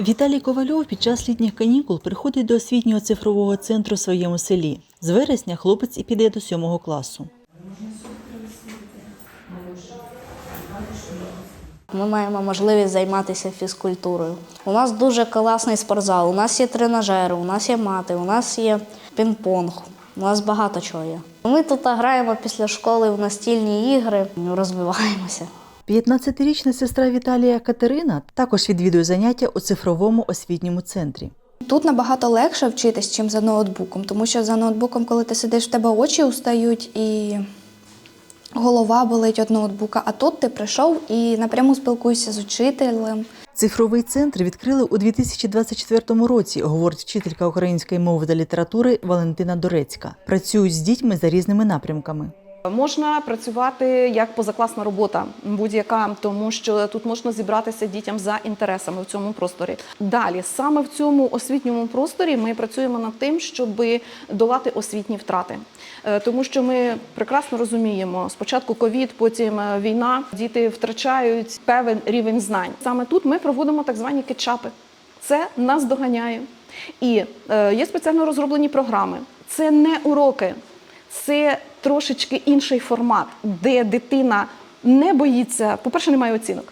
Віталій Ковальов під час літніх канікул приходить до освітнього цифрового центру в своєму селі. З вересня хлопець і піде до сьомого класу. Ми маємо можливість займатися фізкультурою. У нас дуже класний спортзал, у нас є тренажери, у нас є мати, у нас є пінг-понг, у нас багато чого є. Ми тут граємо після школи в настільні ігри, розвиваємося. 15-річна сестра Віталія Катерина також відвідує заняття у цифровому освітньому центрі. Тут набагато легше вчитись, чим за ноутбуком, тому що за ноутбуком, коли ти сидиш, в тебе очі устають і голова болить від ноутбука. А тут ти прийшов і напряму спілкуєшся з учителем. Цифровий центр відкрили у 2024 році, говорить вчителька української мови та літератури Валентина Дорецька. Працюють з дітьми за різними напрямками. Можна працювати як позакласна робота, будь-яка, тому що тут можна зібратися дітям за інтересами в цьому просторі. Далі, саме в цьому освітньому просторі, ми працюємо над тим, щоб долати освітні втрати. Е, Тому що ми прекрасно розуміємо, спочатку ковід, потім е, війна, діти втрачають певен рівень знань. Саме тут ми проводимо так звані кетчапи. Це нас доганяє. І е, є спеціально розроблені програми. Це не уроки, це трошечки інший формат, де дитина не боїться, по-перше, немає оцінок.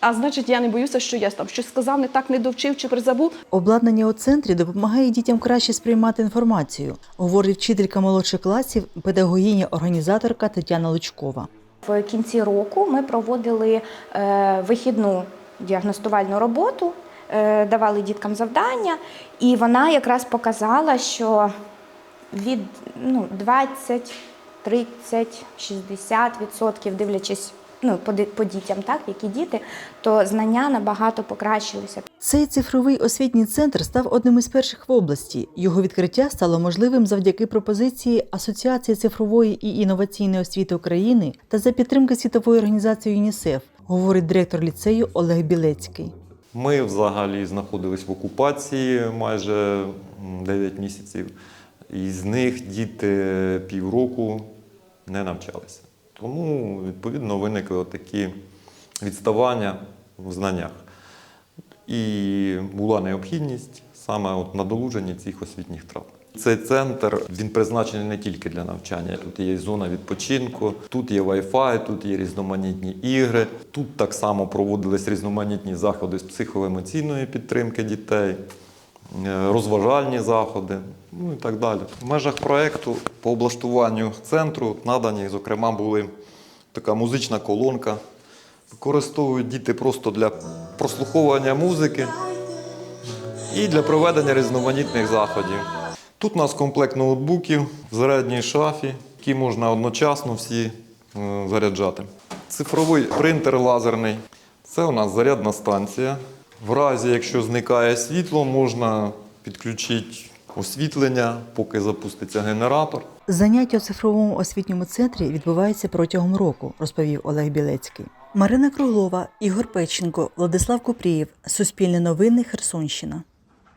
А значить, я не боюся, що я там щось сказав, не так не довчив чи призабув. Обладнання у центрі допомагає дітям краще сприймати інформацію, говорить вчителька молодших класів, педагогиня-організаторка Тетяна Лучкова. В кінці року ми проводили е, вихідну діагностувальну роботу, е, давали діткам завдання, і вона якраз показала, що від ну, 20, 30, 60 відсотків, дивлячись ну, по, по дітям, так, які діти, то знання набагато покращилися. Цей цифровий освітній центр став одним із перших в області. Його відкриття стало можливим завдяки пропозиції Асоціації цифрової і інноваційної освіти України та за підтримки світової організації ЮНІСЕФ, говорить директор ліцею Олег Білецький. Ми взагалі знаходились в окупації майже м, 9 місяців, і з них діти півроку не навчалися. Тому, відповідно, виникли такі відставання в знаннях. І була необхідність саме от надолуження цих освітніх втрат. Цей центр він призначений не тільки для навчання. Тут є зона відпочинку, тут є Wi-Fi, тут є різноманітні ігри. Тут так само проводились різноманітні заходи з психоемоційної підтримки дітей, розважальні заходи, ну і так далі. В межах проєкту по облаштуванню центру надані, зокрема, були така музична колонка. Використовують діти просто для прослуховування музики і для проведення різноманітних заходів. Тут у нас комплект ноутбуків в зарядній шафі, які можна одночасно всі е, заряджати. Цифровий принтер лазерний це у нас зарядна станція. В разі, якщо зникає світло, можна підключити освітлення, поки запуститься генератор. Заняття у цифровому освітньому центрі відбувається протягом року, розповів Олег Білецький. Марина Круглова, Ігор Печенко, Владислав Купрієв. Суспільне новини Херсонщина.